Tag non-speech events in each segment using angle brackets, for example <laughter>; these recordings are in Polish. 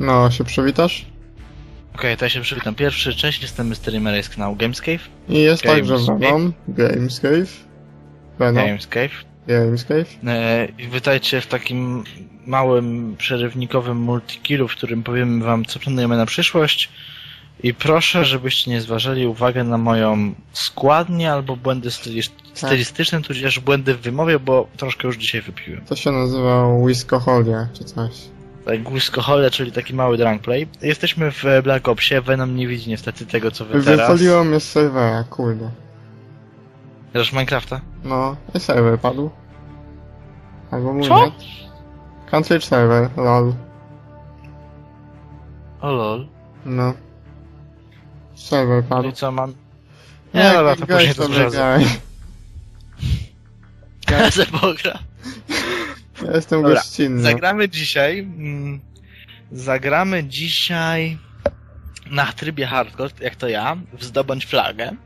No, się przywitasz? Okej, to ja się przywitam. Pierwszy, cześć, jestem Mystery Mary z kanału Gamescave. I jest także Gamescape. Venom, Gamescave. Venom, Gamescave. Gamescave. E, witajcie w takim małym, przerywnikowym multikillu, w którym powiemy wam, co planujemy na przyszłość. I proszę, żebyście nie zważali uwagę na moją składnię albo błędy stylisz- stylistyczne, tudzież błędy w wymowie, bo troszkę już dzisiaj wypiłem. To się nazywa Whiskoholia, czy coś. Tak, Whiskohole, czyli taki mały drunkplay. Jesteśmy w Black Opsie, Venom nie widzi niestety tego, co wy teraz. Wypaliło mnie z serwera, kurde. Grasz Minecrafta? No, i serwer padł. Albo mój Co? net. Country server, lol. O lol. No. Serwer padł. I co mam? Nie, dobra, to później to sprawdzę. se pogra. Ja jestem Dobra, gościnny. Zagramy dzisiaj. Mm, zagramy dzisiaj na trybie hardcore, jak to ja, w zdobądź flagę.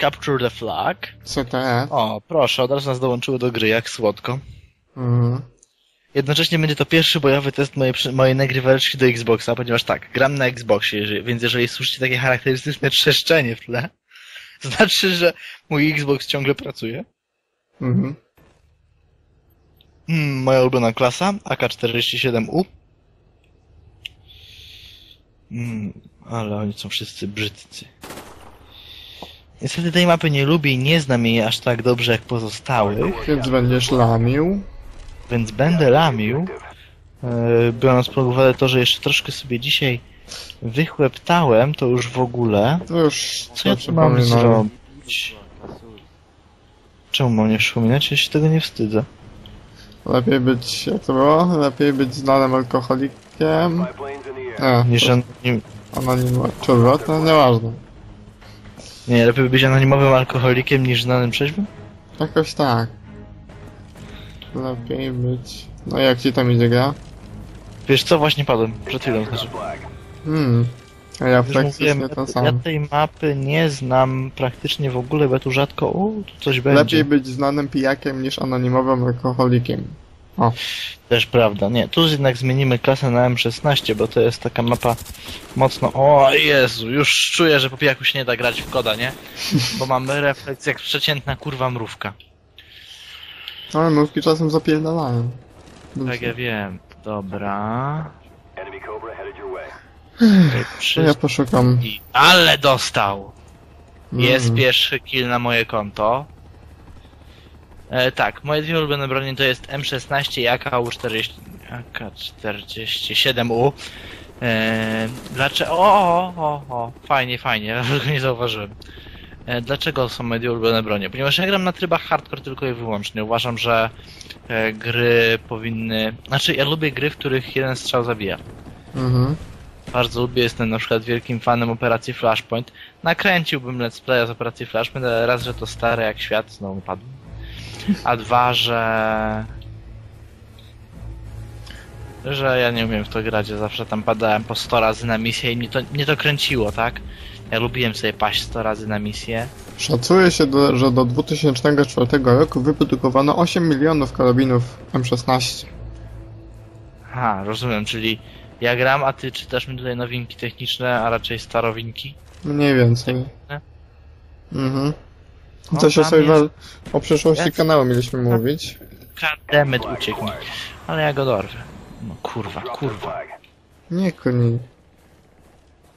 Capture the flag. CTF. O, proszę, od razu nas dołączyło do gry, jak słodko. Mhm. Jednocześnie będzie to pierwszy bojowy test mojej, mojej nagrywaleczki do Xboxa, ponieważ tak, gram na Xboxie, więc jeżeli słyszycie takie charakterystyczne trzeszczenie w tle, <laughs> znaczy, że mój Xbox ciągle pracuje. Mhm. Mm, moja ulubiona klasa, AK-47U. Mm, ale oni są wszyscy brzydcy. Niestety tej mapy nie lubię i nie znam jej aż tak dobrze jak pozostałych, Więc będziesz lamił. więc będę lamił. E, biorąc pod uwagę to, że jeszcze troszkę sobie dzisiaj wychłeptałem, to już w ogóle. To już Co ja tu mam zrobić? Czemu mam nie przypominać? Ja się tego nie wstydzę. Lepiej być, jak to było? Lepiej być znanym alkoholikiem. Nie, Niż to anonim... anonim, odwrot? To nieważne. Nie, lepiej być anonimowym alkoholikiem niż znanym trzeźwym? Jakoś tak. Lepiej być... No jak ci tam idzie gra? Wiesz co, właśnie padłem, przed chwilą znaczy. Hmm. A ja Już praktycznie mówiłem, ja, sam. ja tej mapy nie znam praktycznie w ogóle, bo tu rzadko, o, tu coś będzie. Lepiej być znanym pijakiem niż anonimowym alkoholikiem. Też prawda, nie, tu jednak zmienimy klasę na M16, bo to jest taka mapa mocno, o Jezu, już czuję, że po pijaku się nie da grać w koda, nie? Bo mamy refleks jak przeciętna kurwa mrówka. Ale mówki czasem zapierdalają. Tak, ja wiem. Dobra. Przy... ja poszukam. I... Ale dostał! Jest Mm. pierwszy kill na moje konto. E, tak, moje dwie ulubione broni to jest M16 i AK-40... AK-47U. E, dlaczego... O, o, o, o, fajnie, fajnie, <laughs> nie zauważyłem. E, dlaczego są moje dwie ulubione bronie? Ponieważ ja gram na trybach hardcore tylko i wyłącznie. Uważam, że e, gry powinny... Znaczy, ja lubię gry, w których jeden strzał zabija. Mhm. Bardzo lubię, jestem na przykład wielkim fanem operacji Flashpoint. Nakręciłbym let's playa z operacji Flashpoint, ale raz, że to stare jak świat, znowu padł. A dwa, że... Że ja nie umiem w to grać, ja zawsze tam padałem po 100 razy na misję i mnie to, mnie to kręciło, tak? Ja lubiłem sobie paść 100 razy na misję. Szacuje się, do, że do 2004 roku wyprodukowano 8 milionów karabinów M16. Aha, rozumiem, czyli ja gram, a ty czytasz mi tutaj nowinki techniczne, a raczej starowinki. Mniej więcej. Nie? Mhm. No, Coś o, sobie jest- o przyszłości jest- kanału mieliśmy mówić. Kademet uciekł mi. Ale ja go dorwę. No kurwa, kurwa. Nie koni.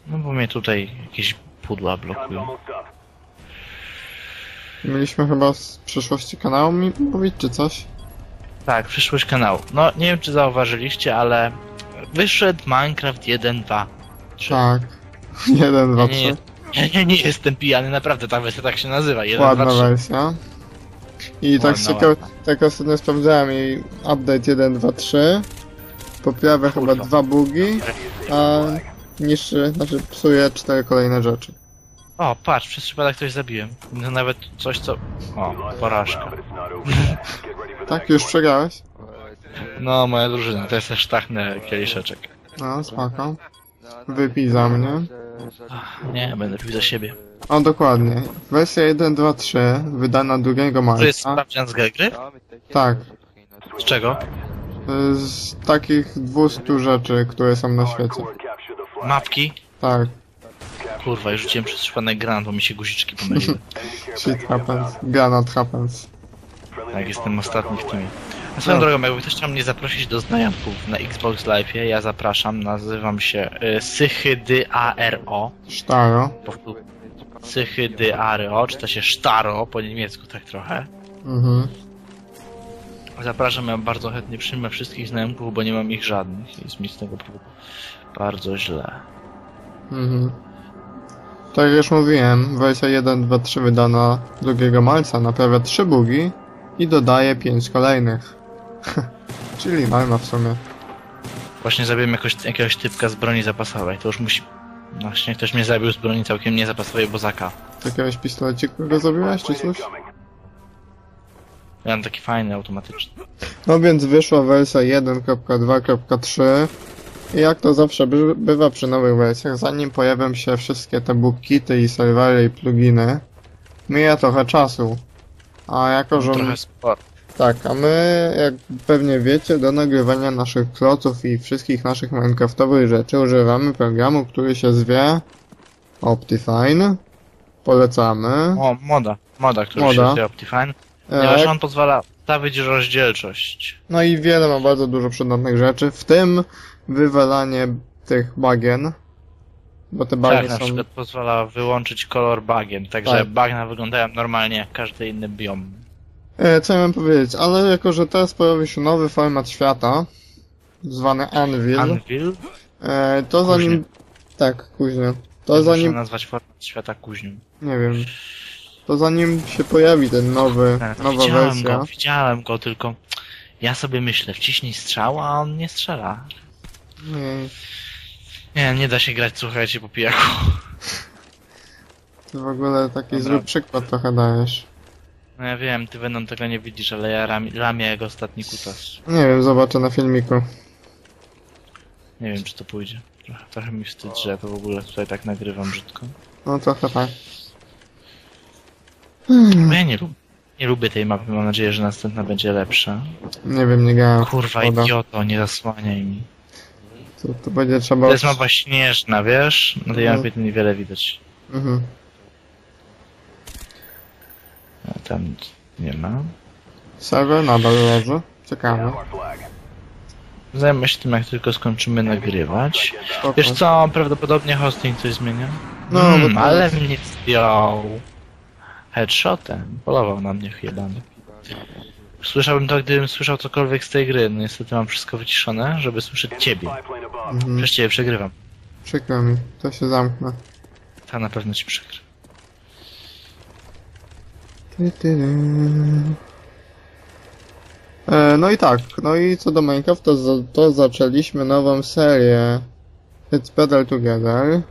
No bo mnie tutaj jakieś pudła blokują. Mieliśmy chyba z przyszłości kanału mi mówić, czy coś? Tak, przyszłość kanału. No, nie wiem czy zauważyliście, ale wyszedł Minecraft 1.2. Trzy. Tak. 1, 2, Ja 3. nie, ja nie, nie jestem pijany, naprawdę ta wersja tak się nazywa. 1, Ładna 2, 3. wersja. I tak, Ładna, sobie, ładna. tak ostatnio sprawdzałem jej update 1, 2, 3. Poprawia chyba Kurwa. dwa bugi, a niszczy, znaczy psuje cztery kolejne rzeczy. O, patrz, przez przypadek ktoś zabiłem. No, nawet coś co... O, porażka. <laughs> Tak, już przegrałeś? No, moja drużyna, to jest sztachny kieliszeczek. No, spoko. Wypij za mnie. Nie, będę pił za siebie. O, dokładnie. Wersja 1, 2, 3, wydana 2 To jest marca. sprawdzian z gry? Tak. Z czego? Z takich 200 rzeczy, które są na świecie. Mapki? Tak, Kurwa, już rzuciłem przez przypadek granat, bo mi się guziczki pomyliły. <laughs> Shit happens, granat happens. Tak, jestem ostatni w teamie. A swoją No. drogą, jakby ktoś chciał mnie zaprosić do znajomków na Xbox Live, ja zapraszam, nazywam się y, Sychydaro. Sztaro. Sychydaro, czyta się Sztaro po niemiecku tak trochę. Mhm. Zapraszam, ja bardzo chętnie przyjmę wszystkich znajomków, bo nie mam ich żadnych. Jest mi z tego powodu bardzo źle. Mhm. Tak jak już mówiłem, wersja 1.2.3 wydana 2 marca naprawia 3 bugi i dodaje 5 kolejnych. <laughs> Czyli marna w sumie. Właśnie zabiłem jakoś, jakiegoś typka z broni zapasowej, to już musi... Właśnie ktoś mnie zabił z broni całkiem niezapasowej bozaka. Jakiegoś pistoleciku go zrobiłeś, czy coś? Ja mam taki fajny, automatyczny. No więc wyszła wersja 1.2.3 i jak to zawsze by, bywa przy nowych wersjach, zanim pojawią się wszystkie te bookkity i serwery i pluginy, mija trochę czasu. A jako, że... Trochę sporo. Tak, a my, jak pewnie wiecie, do nagrywania naszych kloców i wszystkich naszych minecraftowych rzeczy używamy programu, który się zwie Optifine. Polecamy. O, moda. Moda, który Moda. się nazywa Optifine. Ponieważ on pozwala stawić rozdzielczość. No i wiele ma bardzo dużo przydatnych rzeczy, w tym wywalanie tych bagien. Bo te Tak, bagien na są... przykład pozwala wyłączyć kolor bagien, także Tak. bagna wyglądają normalnie jak każdy inny biom. E, co ja mam powiedzieć, ale jako, że teraz pojawił się nowy format świata, zwany Anvil, Anvil? e, to Kuźnia. zanim... Tak, później. To Można zanim... nazwać format świata kuźnią. Nie wiem. To zanim się pojawi ten nowy, Tak, nowa widziałem wersja. go, widziałem go, tylko ja sobie myślę, wciśnij strzał, a on nie strzela. Nie, Nie, nie da się grać, słuchajcie, po pijaku. ty w ogóle taki Dobra. zły przykład trochę dajesz. No ja wiem, ty Venom tego nie widzisz, ale ja ram, ramię jak ostatni kutas. Nie wiem, zobaczę na filmiku. Nie wiem, czy to pójdzie. Trochę, trochę mi wstyd, że ja to w ogóle tutaj tak nagrywam brzydko. No trochę tak. Bo ja nie lubię. Nie lubię tej mapy, mam nadzieję, że następna będzie lepsza. Nie wiem, nie grałem. Kurwa, Szkoda. idioto, nie zasłaniaj mi. To, to będzie trzeba... To jest mapa śnieżna, wiesz? Na tej No. mapie to niewiele widać. Mhm. A tam nie ma. Serwer nadal leży. Flag. Zajmę się tym, jak tylko skończymy nagrywać. Spoko. Wiesz co, prawdopodobnie hosting coś zmienia? No, mm, bo to ale mnie zdjął. Headshotem. Polował na mnie chjebany. Słyszałbym to, gdybym słyszał cokolwiek z tej gry. No niestety mam wszystko wyciszone, żeby słyszeć ciebie. Mhm. Przez ciebie przegrywam. Przykro mi. To się zamknę. Ta na pewno ci przegry. E, no i tak, no i co do Minecraft, to, za- to zaczęliśmy nową serię It's Better Together.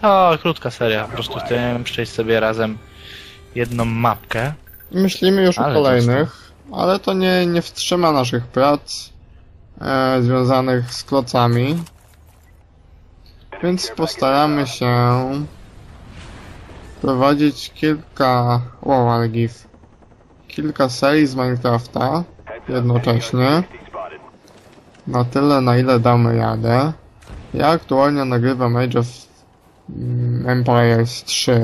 To krótka seria, po prostu chcemy przejść sobie razem jedną mapkę. Myślimy już Ale o kolejnych, ale to nie, nie wstrzyma naszych prac e, związanych z klocami. Więc postaramy się prowadzić kilka, wow, ale gif, kilka serii z Minecrafta jednocześnie. na tyle, na ile damy radę. Ja aktualnie nagrywam Age of Empires 3.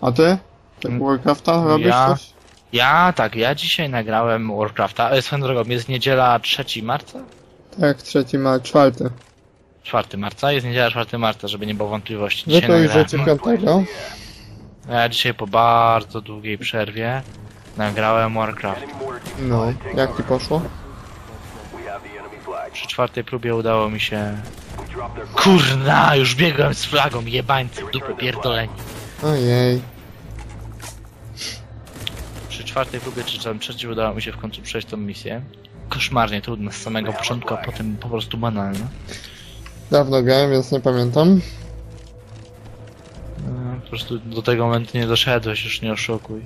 A ty? Tak Warcrafta robisz ja- coś? Ja, tak, ja dzisiaj nagrałem Warcrafta. E, Swoją drogą, jest niedziela 3 marca? Tak, trzeci ma czwarty. 4 marca? Jest niedziela 4 marca, żeby nie było wątpliwości. Dzisiaj to już życie piątego. Ja dzisiaj po bardzo długiej przerwie nagrałem Warcraft. No, jak ci poszło? Przy czwartej próbie udało mi się... Kurna, już biegłem z flagą, jebańcy w dupę pierdoleni. Ojej. Przy czwartej próbie, czy tam trzeciej udało mi się w końcu przejść tą misję. Koszmarnie trudno z samego początku, a potem po prostu banalne. Dawno grałem, więc nie pamiętam. E, Po prostu do tego momentu nie doszedłeś, już nie oszukuj.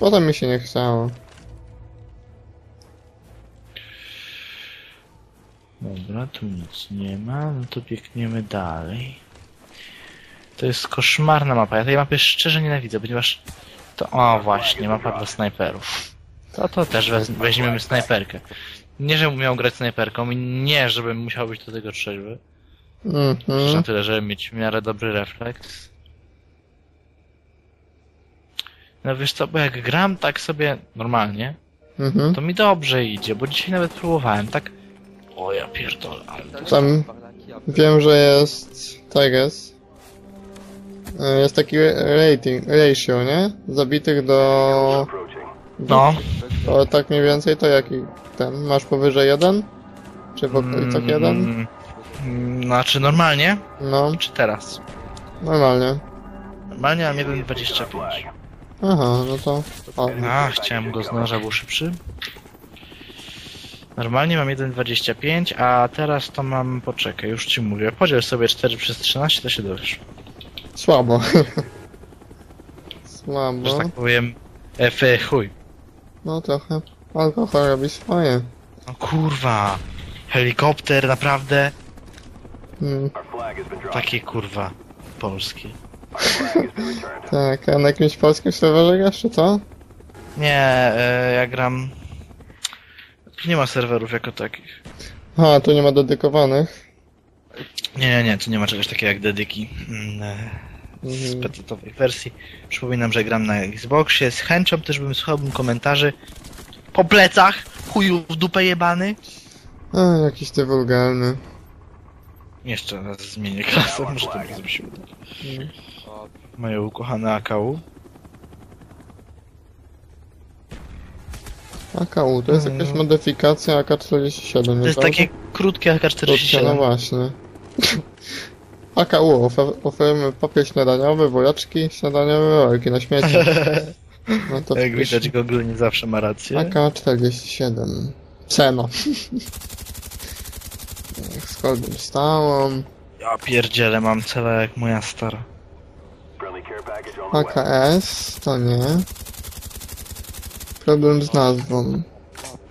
Potem mi się nie chciało. Dobra, tu nic nie ma, no to biegniemy dalej. To jest koszmarna mapa. Ja tej mapy szczerze nienawidzę, ponieważ to, o właśnie, mapa dla snajperów. To to też weźmiemy snajperkę. Nie, żebym miał grać snajperką i nie, żebym musiał być do tego trzeźwy. Mhm. Na tyle, żeby mieć w miarę dobry refleks. No wiesz co, bo jak gram tak sobie normalnie, Mhm. to mi dobrze idzie, bo dzisiaj nawet próbowałem, tak... O ja pierdolę, ale to... Tam wiem, że jest. Tak jest. E, Jest taki rating, ratio, nie? Zabitych do. No, O, tak mniej więcej to jaki ten? Masz powyżej jeden? Czy w okolicach jeden? Mm, mm, Znaczy normalnie, No, czy teraz? normalnie. Normalnie mam 1.25. Aha, no to. O, A, chciałem go z noża, był szybszy. Normalnie mam 1.25, a teraz to mam, poczekaj, już ci mówię. Podziel sobie 4 przez 13, to się dowiesz. słabo. <laughs> Że słabo. tak powiem, F, e, chuj. No trochę. Alkohol robi swoje. No kurwa, helikopter, naprawdę? Mm, dropped. Takie kurwa, returned. tak, a na jakimś polskim serwerze grasz, czy co? Nie, e, ja gram... Tu nie ma serwerów jako takich. A, tu nie ma dedykowanych. Nie, nie, nie, tu nie ma czegoś takiego jak dedyki mm, e, z Mhm. pecetowej wersji. Przypominam, że gram na Xboxie. Z chęcią też bym słuchałbym komentarzy po plecach, chuju w dupę jebany. A, jakiś ty wulgarny. Jeszcze raz zmienię klasę, może to bardzo mi się uda. Mm. Moje ukochane AKU. AKU, to jest jakaś Mhm. modyfikacja AK-47, To jest takie krótkie Krótkie, no AK-47. właśnie. <laughs> AKU, ofer oferujemy papier śniadaniowy, woreczki śniadaniowe, worki na śmieci. <laughs> No to Jak widać, Google nie zawsze ma rację. AK-47. Cena. Kolbą stałą. Ja pierdzielę, mam cele jak moja stara. AKS to nie. Problem z nazwą.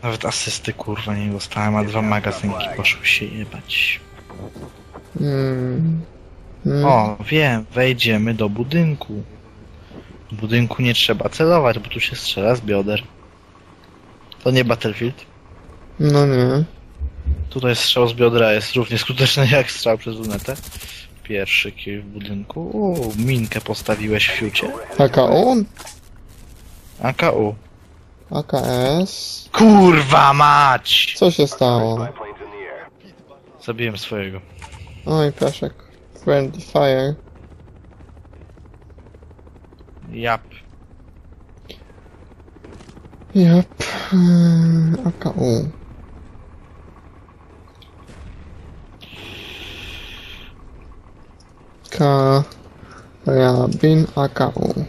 Nawet asysty kurwa nie dostałem, a dwa magazynki poszły się jebać. Mm. Mm. O, wiem, wejdziemy do budynku. W budynku nie trzeba celować, bo tu się strzela z bioder. To nie Battlefield. No nie. Tutaj strzał z biodra jest równie skuteczny <laughs> jak strzał przez lunetę. Pierwszy kill w budynku. Uuu, minkę postawiłeś w fiucie. AKU? AKU. AKS? Kurwa mać! Co się stało? Zabiłem swojego. Oj, peszek. Friendly fire. Jap. Yep. Mm, AKU. Karabin AKU.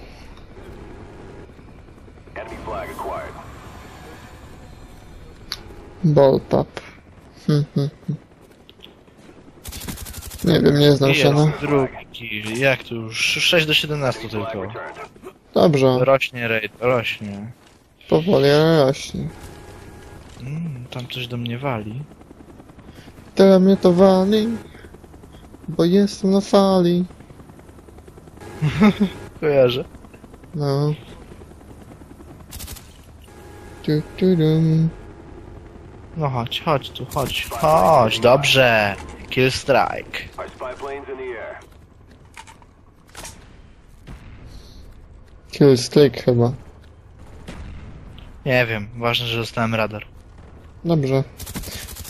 Enemy flag acquired. Ballpap. Hm, hm, hm. Nie wiem, nie znam się no. na... Jest drugi kill. Jak tu już? 6 do 17 tylko. Dobrze, Rośnie raid, rośnie. powoli rośnie. Mm, tam coś do mnie wali. Teraz mnie to wali, bo jestem na fali. <laughs> Kojarzę. No. Tu, tu, dum. No chodź, chodź tu, chodź. Chodź, dobrze. Kill strike. Our spy planes in the air. Kill streak chyba. Nie wiem, ważne, że dostałem radar. Dobrze.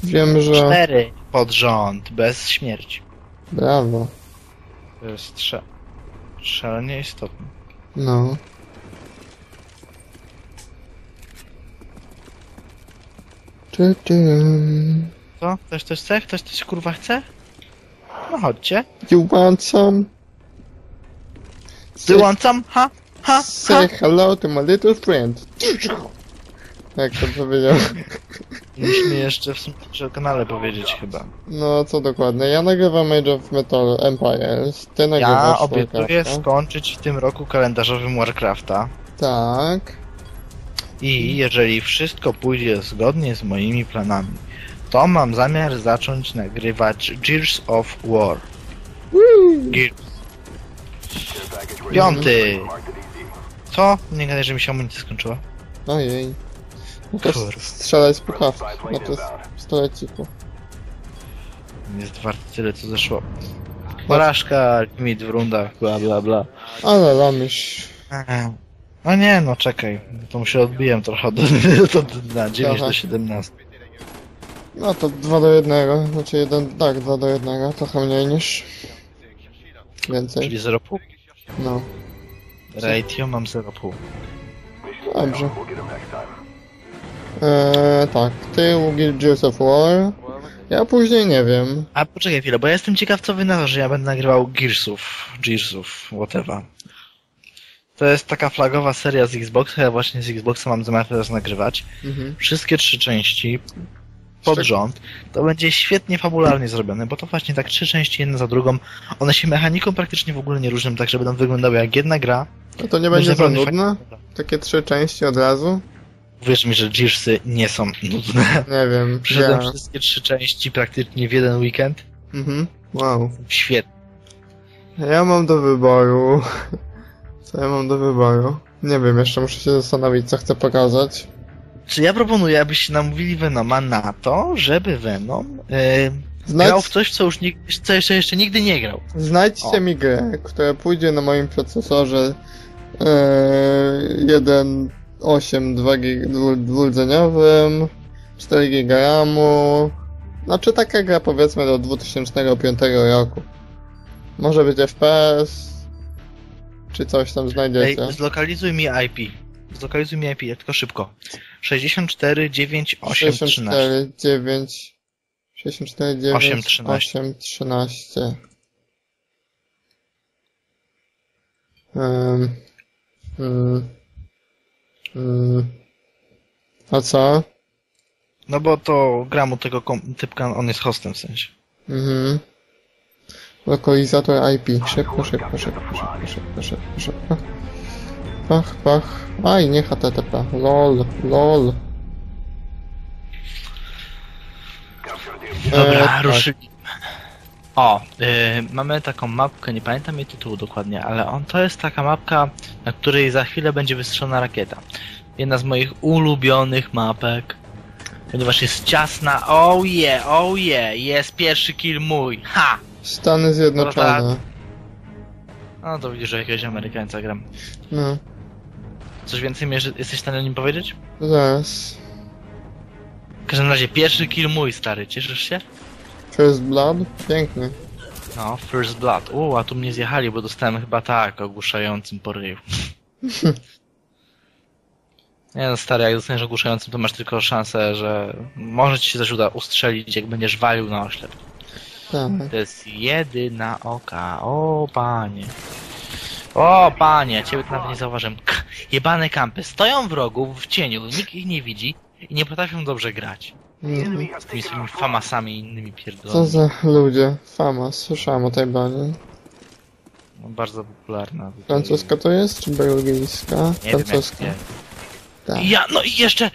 Wiem, że... Cztery pod rząd, bez śmierci. Brawo. To jest trze... szalenie istotne. No. Dum. Co? Ktoś coś chce? Ktoś coś kurwa chce? No chodźcie. You want some? Wyłączam, ha? Ha? Ha? Say hello to my little friend. Jak to powiedział? Musimy jeszcze w sumie o kanale powiedzieć chyba. No, co dokładnie? Ja nagrywam Age of Metal Empires, ty Ja nagrywasz obiecuję Warcrafta. skończyć w tym roku kalendarzowym Warcrafta. Tak. I jeżeli wszystko pójdzie zgodnie z moimi planami, to mam zamiar zacząć nagrywać Gears of War. Gears. Piąty. Co? Nie gadaj, że mi się amunicja skończyła. Ojej. No to Kurwa. strzelaj z puchawki, znaczy z pistoleciku. Jest wart tyle, co zeszło. Porażka, limit w rundach, bla bla bla. Ale lamisz. No nie, no czekaj. To mu się odbiłem trochę od, od dna, 9 Aha. do 17. No to 2 do 1, znaczy 1, tak, 2 do 1, trochę mniej niż... Więcej, Czyli 0,5. no. Ratio mam 0,5. Mission Dobrze. Eee, tak, ty Ługi Gears of War. Ja później nie wiem. A poczekaj chwilę, bo ja jestem ciekaw, co wy na to, że ja będę nagrywał Gearsów, Gearsów, whatever. To jest taka flagowa seria z Xboxa, ja właśnie z Xboxa mam zamiar teraz nagrywać. Mhm. Wszystkie trzy części pod rząd. To będzie świetnie fabularnie zrobione, bo to właśnie tak trzy części jedna za drugą. One się mechaniką praktycznie w ogóle nie różnią, tak że będą wyglądały jak jedna gra. No to nie będzie za nudne? fajnie- Takie trzy części od razu? Wierz mi, że Gearsy nie są nudne. Nie wiem. Przyszedłem Ja. wszystkie trzy części praktycznie w jeden weekend. Mhm. Wow. Świetnie. Ja mam do wyboru. Co ja mam do wyboru? Nie wiem, jeszcze muszę się zastanowić, co chcę pokazać. Czy ja proponuję, abyście namówili Venoma na to, żeby Venom yy, Znajdź, grał w coś, co już nigdy, co jeszcze, jeszcze nigdy nie grał. znajdźcie O. mi grę, która pójdzie na moim procesorze yy, 1.8 2 gig- dwu- dwurdzeniowym, 4 GB RAMu. Znaczy taka gra powiedzmy do 2005 roku. Może być FPS, czy coś tam Ej, znajdziecie. zlokalizuj mi IP. Zlokalizuj mi IP, tylko szybko. 64 9 8 13. 64, 9, 64, 9, 8, 13. 8, 13. Um, mm. A co? No bo to gram u tego typka, on jest hostem w sensie. Mhm. Lokalizator IP. Szybko, szybko, szybko, szybko, szybko, szybko, szybko. Pach, pach. Aj, nie HTTP. LOL, LOL. Dobra, E, tak. ruszyli. O, yy, mamy taką mapkę, nie pamiętam jej tytułu dokładnie, ale on to jest taka mapka, na której za chwilę będzie wystrzelona rakieta. Jedna z moich ulubionych mapek, ponieważ jest ciasna. Oh yeah, oh yeah, jest pierwszy kill mój. Ha! Stany Zjednoczone. No to widzisz, że jakiegoś Amerykańca gram. No, Coś więcej jesteś w stanie o nim powiedzieć? zaraz. W każdym razie pierwszy kill mój, stary, cieszysz się? First Blood? Pięknie. No, First Blood. U, a tu mnie zjechali, bo dostałem chyba tak, ogłuszającym po ryju. <laughs> Nie no, stary, jak dostaniesz ogłuszającym, to masz tylko szansę, że może ci się też uda ustrzelić, jak będziesz walił na oślep. Tak. To jest jedyna oka. O, panie. O, panie, ciebie nawet nie zauważyłem. K jebane kampy. Stoją w rogu, w cieniu, nikt ich nie widzi i nie potrafią dobrze grać. Mhm. Z tymi swoimi famasami i innymi Co pierdolami. za ludzie? Fama, słyszałem o tej broni. No, bardzo popularna. tutaj. Francuska to jest, czy belgijska? Nie wiem jak Francuska. nie. Tak. Ja, no i jeszcze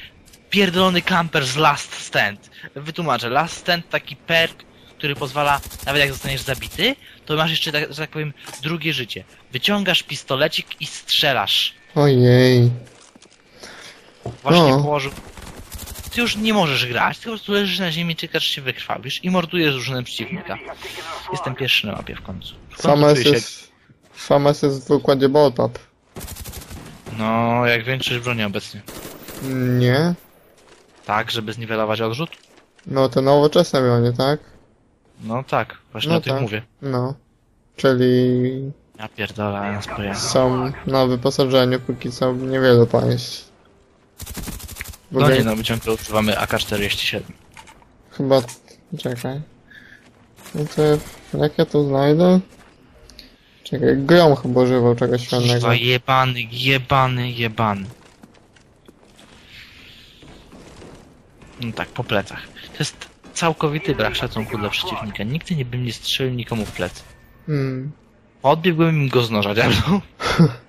pierdolony camper z Last Stand. Wytłumaczę. Last Stand taki perk, który pozwala, nawet jak zostaniesz zabity, to masz jeszcze, tak, że tak powiem, drugie życie. Wyciągasz pistolecik i strzelasz. Ojej. Właśnie No. położył. Ty już nie możesz grać, ty po prostu leżysz na ziemi, czekasz się wykrwawisz i mordujesz drużynę przeciwnika. Jestem pierwszy na mapie w końcu. W końcu się jest... W układzie Ballpap. No, jak większość broni obecnie. Nie? Tak, żeby zniwelować odrzut? No te nowoczesne bronie, tak? No tak, właśnie No o tak. mówię. No. Czyli Ja pierdolę, pojechał. są na wyposażeniu póki co niewielu państw. W No nie no, my ciągle używamy AK-47. chyba... Czekaj. No to jak ja to znajdę? Czekaj, Grom chyba używał czegoś innego. Jebany, jebany, jebany. No tak, po plecach. To jest całkowity brak szacunku dla przeciwnika. Nigdy nie bym nie strzelił nikomu w plecy. Hmm. Odbiegłbym im go z noża, diablo. <laughs>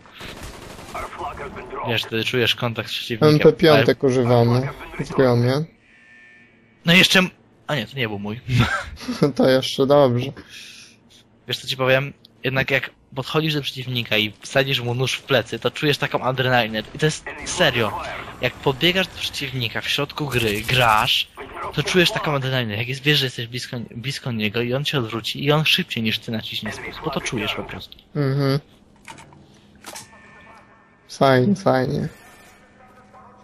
Wiesz, wtedy czujesz kontakt z przeciwnikiem. MP5 Ale- używamy w Gromie. No i jeszcze... A nie, to nie był mój. <laughs> <laughs> To jeszcze dobrze. Wiesz co ci powiem? Jednak jak podchodzisz do przeciwnika i wsadzisz mu nóż w plecy, to czujesz taką adrenalinę. I to jest serio. Jak podbiegasz do przeciwnika w środku gry, grasz, to czujesz taką adrenalinę. Jak jest, wiesz, że jesteś blisko, blisko niego i on cię odwróci i on szybciej niż ty naciśnie spust, bo to czujesz po prostu. Mhm. Fajnie, fajnie.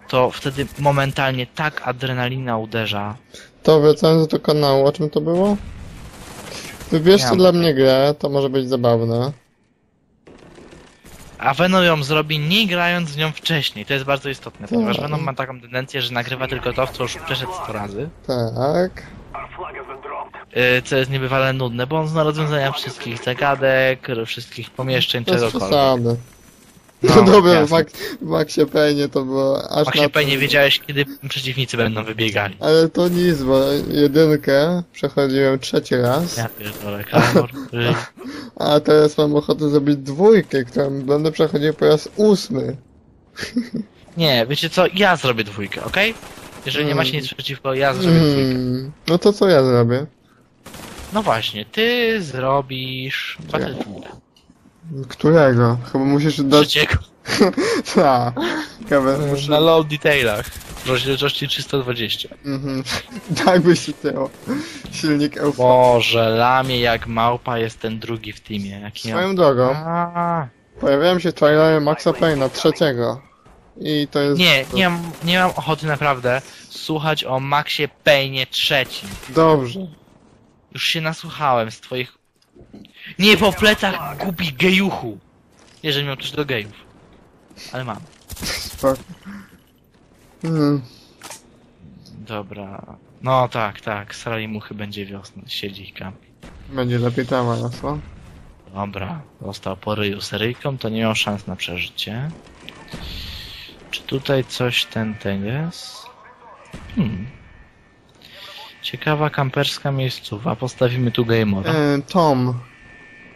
To wtedy momentalnie tak adrenalina uderza. To wracając do kanału, o czym to było? Wybierz Ja co mam dla mnie grę, to może być zabawne. A Venom ją zrobi nie grając w nią wcześniej. To jest bardzo istotne, ponieważ Tak. Venom ma taką tendencję, że nagrywa tylko to, w co już przeszedł 100 razy. Tak. Yy, co jest niebywale nudne, bo on zna rozwiązania wszystkich zagadek, wszystkich pomieszczeń, czegokolwiek. przesady. No, No, dobra, w, jasne. Max, w Maxie Payne to było aż Właśnie na to- wiedziałeś, kiedy przeciwnicy będą wybiegali. Ale to nic, bo jedynkę przechodziłem trzeci raz, Ja pierdolę, Klamor. Yy, <laughs> a teraz mam ochotę zrobić dwójkę, którą będę przechodził po raz ósmy. <laughs> Nie, wiecie co? Ja zrobię dwójkę, okej? Jeżeli nie Mm. macie nic przeciwko, ja zrobię dwójkę. Hmm. No to co ja zrobię? No właśnie, ty zrobisz Battlefield. Którego? Chyba musisz dać... Trzeciego. <laughs> Ta. Ciekawe, muszę... Na low detailach. W rozdzielczości 320. Mhm. <laughs> Tak by się chciało. Silnik EUV. Boże, lamie jak małpa jest ten drugi w teamie. Jaki. Swoją drogą, A, pojawiałem się trailery Maxa Payne'a trzeciego. I to jest... Nie, nie mam, nie mam ochoty naprawdę słuchać o Maxie Payne trzecim. Dobrze. Już się nasłuchałem z twoich... Nie po plecach głupi gejuchu. Jeżeli miał coś do gejów. Ale mam. Spoko. Mhm. Dobra. No tak, tak. Srali muchy będzie wiosna. Siedzi i kampi. Będzie lepiej tam, jasno? Dobra. Został po ryju seryjką, to nie miał szans na przeżycie. Czy tutaj coś ten ten jest? Hmm. Ciekawa kamperska miejscowa. Postawimy tu game'owa. E, Tom.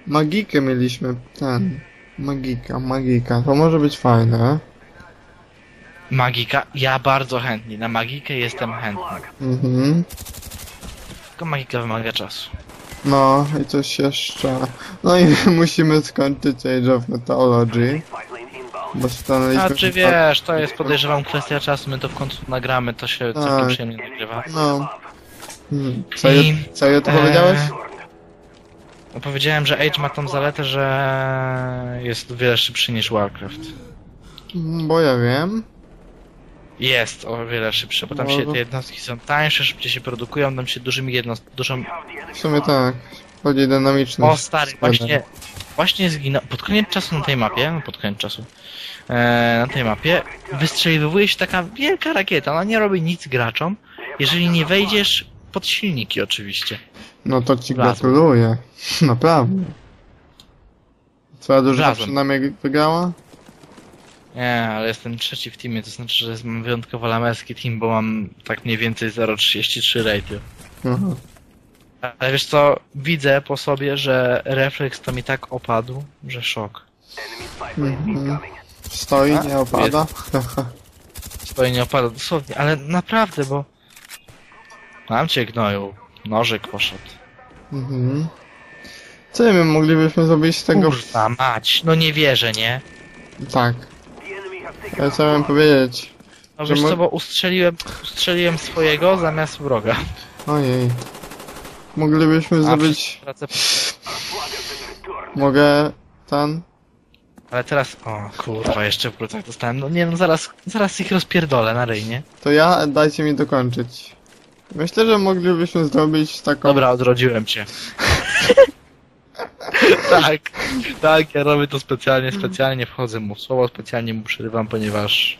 Magikę mieliśmy, ten. Magika, magika. To może być fajne. Magika? Ja bardzo chętnie. Na magikę jestem chętny. Mhm. Tylko magika wymaga czasu. No i coś jeszcze. No i <laughs> musimy skończyć Age of Mythology. Bo stanęliśmy... A czy wiesz, to jest podejrzewam kwestia czasu, my to w końcu nagramy, to się całkiem Tak. przyjemnie nagrywa. No. Hmm. Co, je, I- co to Eee, powiedziałeś? Powiedziałem, że Age ma tą zaletę, że jest o wiele szybszy niż Warcraft. Bo ja wiem. Jest o wiele szybszy, bo tam się te jednostki są tańsze, szybciej się produkują, tam się dużymi jednostkami, dużą... W sumie tak. Bardziej dynamiczny. O stary, właśnie, właśnie zginął, pod koniec czasu na tej mapie, no pod koniec czasu, e, na tej mapie wystrzeliwuje się taka wielka rakieta, ona nie robi nic graczom, jeżeli nie wejdziesz pod silniki oczywiście. No to ci Wlazłem. gratuluję. <laughs> Naprawdę. Twoja drużyna Wlazłem. przynajmniej wygrała? Nie, ale jestem trzeci w teamie, to znaczy, że mam wyjątkowo lamerski team, bo mam tak mniej więcej 0,33 ratio. Aha. Ale wiesz co, widzę po sobie, że refleks to mi tak opadł, że szok. Mhm. Stoi, A? nie opada? Swoje nie opada dosłownie, ale naprawdę, bo... Mam cię gnoju, nożyk poszedł. mhm. Co nie wiem, moglibyśmy zrobić z tego... Kurwa mać, no nie wierzę, nie? Tak. Ale co miałem powiedzieć? No wiesz co, bo ustrzeliłem, ustrzeliłem swojego zamiast wroga. Ojej. Moglibyśmy zrobić... Pracę... Mogę... Ten... Ale teraz, o kurwa, jeszcze w plecach dostałem, no nie no, zaraz, zaraz ich rozpierdolę na ryj, nie? To ja, dajcie mi dokończyć. Myślę, że moglibyśmy zrobić taką... Dobra, odrodziłem cię. <laughs> tak, tak, ja robię to specjalnie, specjalnie wchodzę mu w słowo, specjalnie mu przerywam, ponieważ...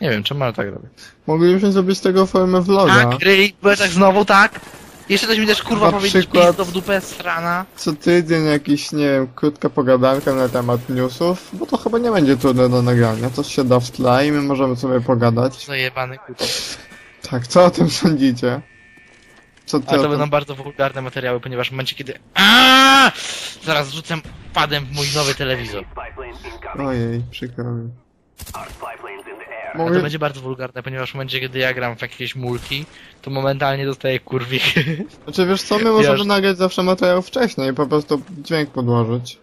Nie wiem, czemu ale tak robię. Moglibyśmy zrobić z tego formę vloga. Tak, ryj, tak znowu, tak? Jeszcze coś mi też kurwa Na powiedzieć, przykład- pizdo w dupę strana. Co tydzień jakiś, nie wiem, krótka pogadanka na temat newsów, bo to chyba nie będzie trudne do nagrania. Coś się da w tle i my możemy sobie pogadać. Zajebany kuto. Tak, co o tym sądzicie? Co ty o to tym... będą bardzo wulgarne materiały, ponieważ w momencie kiedy... Aaaa! Zaraz rzucę padem w mój nowy telewizor. Ojej, przykro mi. A to Mogę... będzie bardzo wulgarne, ponieważ w momencie, kiedy ja gram w jakieś multi, to momentalnie dostaję kurwich. <laughs> Znaczy wiesz co, my możemy Wiesz- nagrać zawsze materiał wcześniej po prostu dźwięk podłożyć.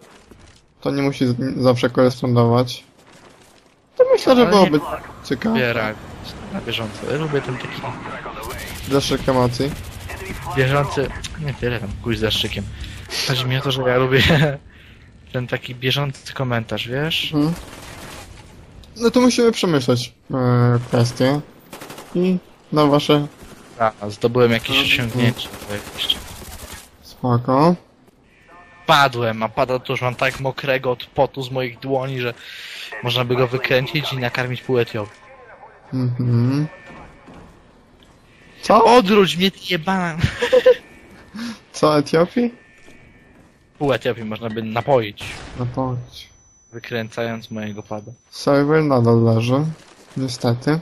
To nie musi z- zawsze korespondować. To myślę, że Ale nie- byłoby ciekawe. Zbierać na bieżąco. Ja lubię ten taki Deszczyk emocji. bieżący... Nie tyle tam, kuj z deszczykiem. Chodzi mi o to, że ja lubię <laughs> ten taki bieżący komentarz, wiesz? Mhm. No to musimy przemyśleć e, kwestie. I na wasze A, zdobyłem jakieś Mhm. osiągnięcie. jakieś. spoko. Padłem, a pada to już mam tak mokrego od potu z moich dłoni, że można by go wykręcić i nakarmić pół Etiopii. Mhm. Co? Odwróć mnie, ty jebana! Co Etiopii? Pół Etiopii można by napoić, No powiedz. wykręcając mojego pada. Serwer nadal leży. Niestety.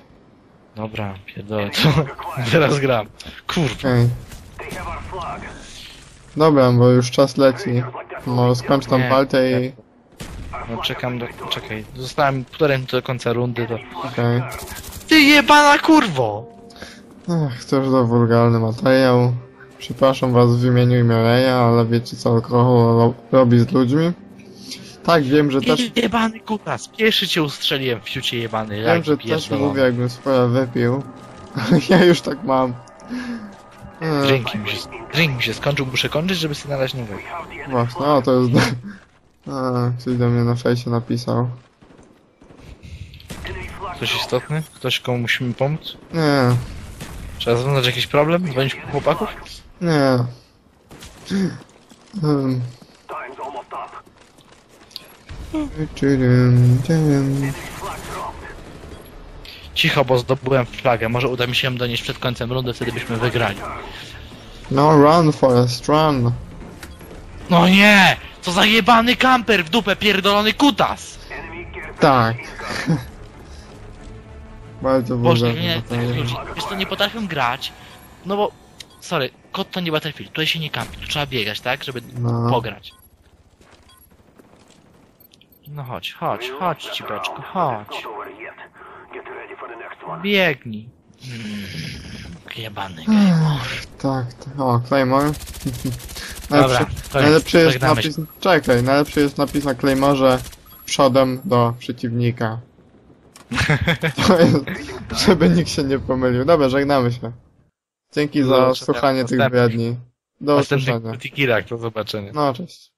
Dobra, pierdolę to. <laughs> Teraz gram. Kurwa. Okej. Dobra, bo już czas leci. No skończ tą Nie. partię i... No czekam do... czekaj. Zostałem półtorej minuty do końca rundy, to... Okej. Ty jebana kurwo! Ach, to już za wulgarny materiał. Przepraszam was w imieniu Imiareja, ale wiecie co alkohol ro robi z ludźmi? Tak, wiem, że też... Jebany kutas! Pierwszy cię ustrzeliłem w fiucie jebany. Wiem, że też mówię jakbym sporo wypił. <laughs> ja już tak mam. Drink mi się, drink mi się skończył, muszę kończyć, żeby sobie nalać nowego. Właśnie, o to jest... <laughs> A, ktoś do mnie na fejsie napisał. Ktoś istotny? Ktoś, komu musimy pomóc? Nie, Trzeba zaznać jakiś problem? Dzwonić po chłopaków? nie. Cicho, bo zdobyłem flagę. Może uda mi się ją donieść przed końcem rundy, wtedy byśmy wygrali. No run, Forest, run. No nie! Co za jebany kamper w dupę pierdolony kutas! Tak. Bardzo Boże, nie, materiał. ludzi. Wiesz to nie potrafią grać. No bo, sorry, kot to nie Battlefield. Tutaj się nie kampi, tu trzeba biegać, tak? Żeby No. pograć. No chodź, chodź, chodź chodź. the next one. Biegnij. Mm, jebany. Tak, tak. O, Claymore. <laughs> Dobra, Najlepszy, jest napis... Czekaj, najlepszy jest napis na Claymorze przodem do przeciwnika. <laughs> Żeby nikt się nie pomylił. Dobra, żegnamy się. Dzięki za Do słuchanie tych następnych- zbrodni. Do usłyszenia. multikillach, do zobaczenia. No, cześć.